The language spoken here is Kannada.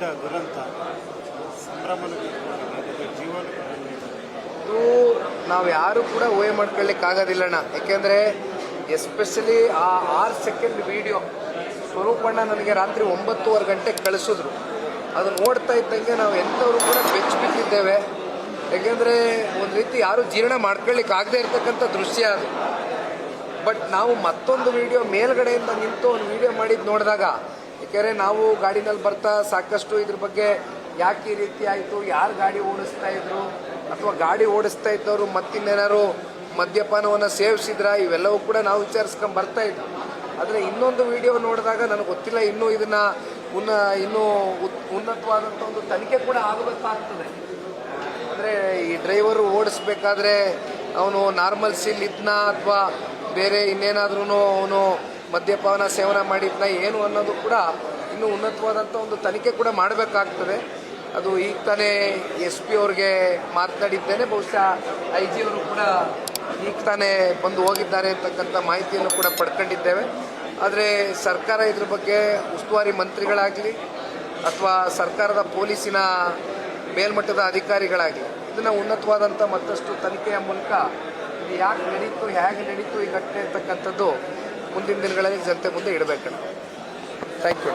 ದೊಡ್ಡ ದುರಂತ ಇದು ನಾವು ಯಾರು ಕೂಡ ಊಹೆ ಮಾಡ್ಕೊಳ್ಳಿಕ್ಕೆ ಆಗೋದಿಲ್ಲಣ್ಣ ಯಾಕೆಂದರೆ ಎಸ್ಪೆಷಲಿ ಆ ಆರು ಸೆಕೆಂಡ್ ವಿಡಿಯೋ ಸ್ವರೂಪಣ್ಣ ನನಗೆ ರಾತ್ರಿ ಒಂಬತ್ತುವರೆ ಗಂಟೆಗೆ ಕಳಿಸಿದ್ರು. ಅದು ನೋಡ್ತಾ ಇದ್ದಂಗೆ ನಾವು ಎಂಥವ್ರು ಕೂಡ ಬೆಚ್ಚು ಬಿದ್ದಿದ್ದೇವೆ ಯಾಕೆಂದರೆ ಒಂದು ರೀತಿ ಯಾರು ಜೀರ್ಣ ಮಾಡ್ಕೊಳ್ಳಿಕ್ಕೆ ಆಗದೆ ಇರ್ತಕ್ಕಂಥ ದೃಶ್ಯ ಅದು. ಬಟ್ ನಾವು ಮತ್ತೊಂದು ವಿಡಿಯೋ ಮೇಲ್ಗಡೆಯಿಂದ ನಿಂತು ಒಂದು ವಿಡಿಯೋ ಮಾಡಿದ್ದು ನೋಡಿದಾಗ ಯಾಕೆಂದರೆ ನಾವು ಗಾಡಿನಲ್ಲಿ ಬರ್ತಾ ಸಾಕಷ್ಟು ಇದ್ರ ಬಗ್ಗೆ ಯಾಕೆ ಈ ರೀತಿ ಆಯಿತು? ಯಾರು ಗಾಡಿ ಓಡಿಸ್ತಾ ಇದ್ರು? ಅಥವಾ ಗಾಡಿ ಓಡಿಸ್ತಾ ಇದ್ದವರು ಮತ್ತಿನ್ನೇನಾದ್ರು ಮದ್ಯಪಾನವನ್ನು ಸೇವಿಸಿದ್ರ? ಇವೆಲ್ಲವೂ ಕೂಡ ನಾವು ವಿಚಾರಿಸ್ಕೊಂಡು ಬರ್ತಾ ಇದ್ವಿ. ಆದರೆ ಇನ್ನೊಂದು ವಿಡಿಯೋ ನೋಡಿದಾಗ ನನಗೆ ಗೊತ್ತಿಲ್ಲ, ಇನ್ನೂ ಇದನ್ನು ಉನ್ನ, ಇನ್ನೂ ಉನ್ನತವಾದಂಥ ಒಂದು ತನಿಖೆ ಕೂಡ ಆಗಬೇಕಾಗ್ತದೆ. ಅಂದರೆ ಈ ಡ್ರೈವರು ಓಡಿಸ್ಬೇಕಾದ್ರೆ ಅವನು ನಾರ್ಮಲ್ ಸೀಲ್ ಇದ್ನ ಅಥವಾ ಬೇರೆ ಇನ್ನೇನಾದ್ರೂ ಅವನು ಮದ್ಯಪಾನ ಸೇವನೆ ಮಾಡಿದ್ನ ಏನು ಅನ್ನೋದು ಕೂಡ ಇನ್ನೂ ಉನ್ನತವಾದಂಥ ಒಂದು ತನಿಖೆ ಕೂಡ ಮಾಡಬೇಕಾಗ್ತದೆ. ಅದು ಈಗ ತಾನೇ ಎಸ್ ಪಿ ಅವ್ರಿಗೆ ಮಾತನಾಡಿದ್ದೇನೆ, ಬಹುಶಃ ಐ ಜಿ ಅವರು ಕೂಡ ಈಗ ತಾನೇ ಬಂದು ಹೋಗಿದ್ದಾರೆ ಅಂತಕ್ಕಂಥ ಮಾಹಿತಿಯನ್ನು ಕೂಡ ಪಡ್ಕೊಂಡಿದ್ದೇವೆ. ಆದರೆ ಸರ್ಕಾರ ಇದ್ರ ಬಗ್ಗೆ ಉಸ್ತುವಾರಿ ಮಂತ್ರಿಗಳಾಗಲಿ ಅಥವಾ ಸರ್ಕಾರದ ಪೊಲೀಸಿನ ಮೇಲ್ಮಟ್ಟದ ಅಧಿಕಾರಿಗಳಾಗಲಿ ಇದನ್ನು ಉನ್ನತವಾದಂಥ ಮತ್ತಷ್ಟು ತನಿಖೆಯ ಮೂಲಕ ಇದು ಯಾಕೆ ನಡೀತು, ಹೇಗೆ ನಡೀತು ಈ ಘಟನೆ ಇರ್ತಕ್ಕಂಥದ್ದು ಮುಂದಿನ ದಿನಗಳಲ್ಲಿ ಜನತೆ ಮುಂದೆ ಇಡಬೇಕು. Thank you